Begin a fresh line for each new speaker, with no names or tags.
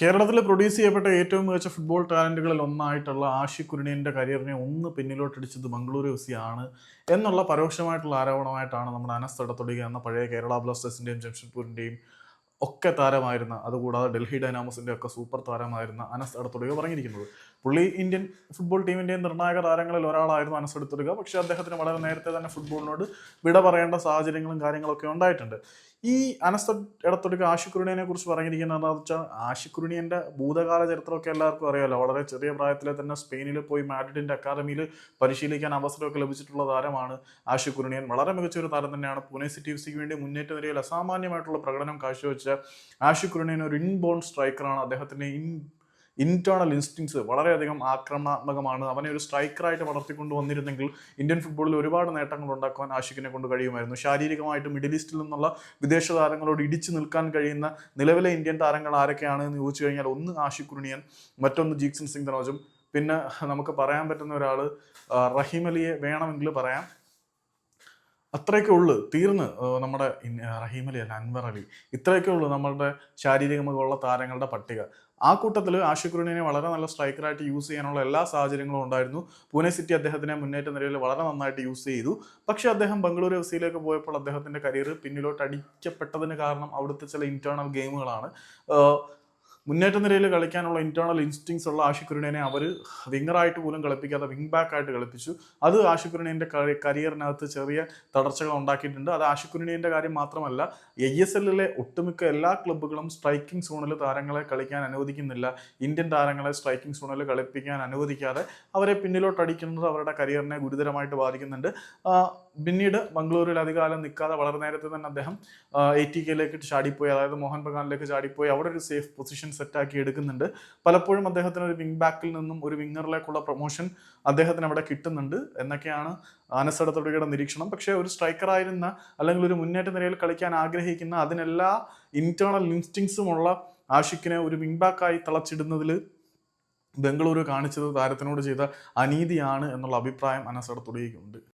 കേരളത്തിൽ പ്രൊഡ്യൂസ് ചെയ്യപ്പെട്ട ഏറ്റവും മികച്ച ഫുട്ബോൾ ടാലന്റുകളിൽ ഒന്നായിട്ടുള്ള ആഷി കുരുണിയന്റെ കരിയറിനെ ഒന്ന് പിന്നിലോട്ടടിച്ചത് മംഗളൂരു എഫ് സി ആണ് എന്നുള്ള പരോക്ഷമായിട്ടുള്ള ആരോപണമായിട്ടാണ് നമ്മുടെ അനസ് തടത്തൊടിക എന്ന പഴയ കേരള ബ്ലാസ്റ്റേഴ്സിന്റെയും ജംഷഡ്പൂരിന്റെയും ഒക്കെ താരമായിരുന്ന അതുകൂടാതെ ഡൽഹി ഡൈനാമോസിന്റെ ഒക്കെ സൂപ്പർ താരമായിരുന്ന അനസ് അടുത്തൊടുക പറഞ്ഞിരിക്കുന്നത്. പുള്ളി ഇന്ത്യൻ ഫുട്ബോൾ ടീമിന്റെയും നിർണായക താരങ്ങളിൽ ഒരാളായിരുന്നു അനസ് അടുത്തൊടുക പക്ഷേ അദ്ദേഹത്തിന് വളരെ നേരത്തെ തന്നെ ഫുട്ബോളിനോട് വിട പറയേണ്ട സാഹചര്യങ്ങളും കാര്യങ്ങളൊക്കെ ഉണ്ടായിട്ടുണ്ട്. ഈ അനസ്ത ഇടത്തൊടുക്ക് ആഷിക്കുരുണിയെ കുറിച്ച് പറഞ്ഞിരിക്കുന്നത് എന്താണെന്ന് വെച്ചാൽ ആഷിക്കുരുണിയന്റെ ഭൂതകാല ചരിത്രമൊക്കെ എല്ലാവർക്കും അറിയാമല്ലോ വളരെ ചെറിയ പ്രായത്തിലെ തന്നെ സ്പെയിനിൽ പോയി മാഡ്രിഡിന്റെ അക്കാദമിയിൽ പരിശീലിക്കാൻ അവസരമൊക്കെ ലഭിച്ചിട്ടുള്ള താരമാണ് ആഷിക്കുരുണിയൻ വളരെ മികച്ച ഒരു താരം തന്നെയാണ്. പൂനെ സിറ്റി എഫ് സിക്ക് വേണ്ടി മുന്നേറ്റ നിരയിൽ അസാമാന്യമായിട്ടുള്ള പ്രകടനം കാഴ്ചവെച്ച ആഷിക്കുരുണിയൻ ഒരു ഇൻബോൺ സ്ട്രൈക്കറാണ്. അദ്ദേഹത്തിന്റെ ഇൻ ഇന്റേണൽ ഇൻസ്റ്റിങ്സ് വളരെയധികം ആക്രമണാത്മകമാണ്. അവനെ ഒരു സ്ട്രൈക്കറായിട്ട് വളർത്തിക്കൊണ്ട് വന്നിരുന്നെങ്കിൽ ഇന്ത്യൻ ഫുട്ബോളിൽ ഒരുപാട് നേട്ടങ്ങൾ ഉണ്ടാക്കുവാൻ ആഷിഖിനെ കൊണ്ട് കഴിയുമായിരുന്നു. ശാരീരികമായിട്ട് മിഡിൽ ഈസ്റ്റിൽ നിന്നുള്ള വിദേശ താരങ്ങളോട് ഇടിച്ചു നിൽക്കാൻ കഴിയുന്ന നിലവിലെ ഇന്ത്യൻ താരങ്ങൾ ആരൊക്കെയാണ് എന്ന് ചോദിച്ചു കഴിഞ്ഞാൽ ഒന്ന് ആഷിഖ് കുർണിയൻ മറ്റൊന്ന് ജീക്സൺ സിംഗ് ധനോജും. പിന്നെ നമുക്ക് പറയാൻ പറ്റുന്ന ഒരാൾ റഹീം അലിയെ വേണമെങ്കിൽ പറയാം. അത്രയൊക്കെ ഉള്ളു തീർന്ന് നമ്മുടെ റഹീം അലി അല്ല അൻവർ അലി. ഇത്രയൊക്കെ ഉള്ളു നമ്മളുടെ ശാരീരികമുള്ള താരങ്ങളുടെ പട്ടിക. ആ കൂട്ടത്തിൽ ആഷിഖുറിനെ വളരെ നല്ല സ്ട്രൈക്കറായിട്ട് യൂസ് ചെയ്യാനുള്ള എല്ലാ സാഹചര്യങ്ങളും ഉണ്ടായിരുന്നു. പൂനെ സിറ്റി അദ്ദേഹത്തിനെ മുന്നേറ്റ നിലയിൽ വളരെ നന്നായിട്ട് യൂസ് ചെയ്തു. പക്ഷേ അദ്ദേഹം ബംഗളൂരു എഫ് സിയിലേക്ക് പോയപ്പോൾ അദ്ദേഹത്തിന്റെ കരിയർ പിന്നിലോട്ട് അടിക്കപ്പെട്ടതിന് കാരണം അവിടുത്തെ ചില ഇന്റേണൽ ഗെയിമുകളാണ് മുന്നേറ്റ നിരയിൽ കളിക്കാനുള്ള ഇന്റേണൽ ഇൻസ്റ്റിങ്സ് ഉള്ള ആഷിഖുരുണിനെ അവർ വിങ്ങറായിട്ട് പോലും കളിപ്പിക്കാതെ വിങ് ബാക്ക് ആയിട്ട് കളിപ്പിച്ചു. അത് ആഷിഖുരുണിന്റെ കരിയറിനകത്ത് ചെറിയ തടർച്ചകൾ ഉണ്ടാക്കിയിട്ടുണ്ട്. അത് ആഷിഖുരുണിന്റെ കാര്യം മാത്രമല്ല ഐ എസ് എല്ലിലെ ഒട്ടുമിക്ക എല്ലാ ക്ലബ്ബുകളും സ്ട്രൈക്കിംഗ് സോണിൽ താരങ്ങളെ കളിക്കാൻ അനുവദിക്കുന്നില്ല. ഇന്ത്യൻ താരങ്ങളെ സ്ട്രൈക്കിംഗ് സോണിൽ കളിപ്പിക്കാൻ അനുവദിക്കാതെ അവരെ പിന്നിലോട്ട് അടിക്കുന്നത് അവരുടെ കരിയറിനെ ഗുരുതരമായിട്ട് ബാധിക്കുന്നുണ്ട്. പിന്നീട് മംഗളൂരിൽ അധികാലം നിൽക്കാതെ വളരെ നേരത്തെ തന്നെ അദ്ദേഹം എ ടി കെയിലേക്ക് ചാടിപ്പോയി. അതായത് മോഹൻ ബഗാനിലേക്ക് ചാടിപ്പോയി. അവിടെ ഒരു സേഫ് പൊസിഷൻ സെറ്റാക്കി എടുക്കുന്നുണ്ട്. പലപ്പോഴും അദ്ദേഹത്തിന് ഒരു വിങ് ബാക്കിൽ നിന്നും ഒരു വിങ്ങറിലേക്കുള്ള പ്രൊമോഷൻ അദ്ദേഹത്തിന് അവിടെ കിട്ടുന്നുണ്ട് എന്നൊക്കെയാണ് ആനസടത്തൊടിയുടെ നിരീക്ഷണം. പക്ഷേ ഒരു സ്ട്രൈക്കറായിരുന്ന അല്ലെങ്കിൽ ഒരു മുന്നേറ്റ നിരയിൽ കളിക്കാൻ ആഗ്രഹിക്കുന്ന അതിനെല്ലാ ഇന്റേണൽ ഇൻസ്റ്റിങ്സും ഉള്ള ആഷിക്കിനെ ഒരു വിങ് ബാക്കായി തളച്ചിടുന്നതിൽ ബംഗളൂരു കാണിച്ചത് താരത്തിനോട് ചെയ്ത അനീതിയാണ് എന്നുള്ള അഭിപ്രായം അനസടത്തൊടിയുണ്ട്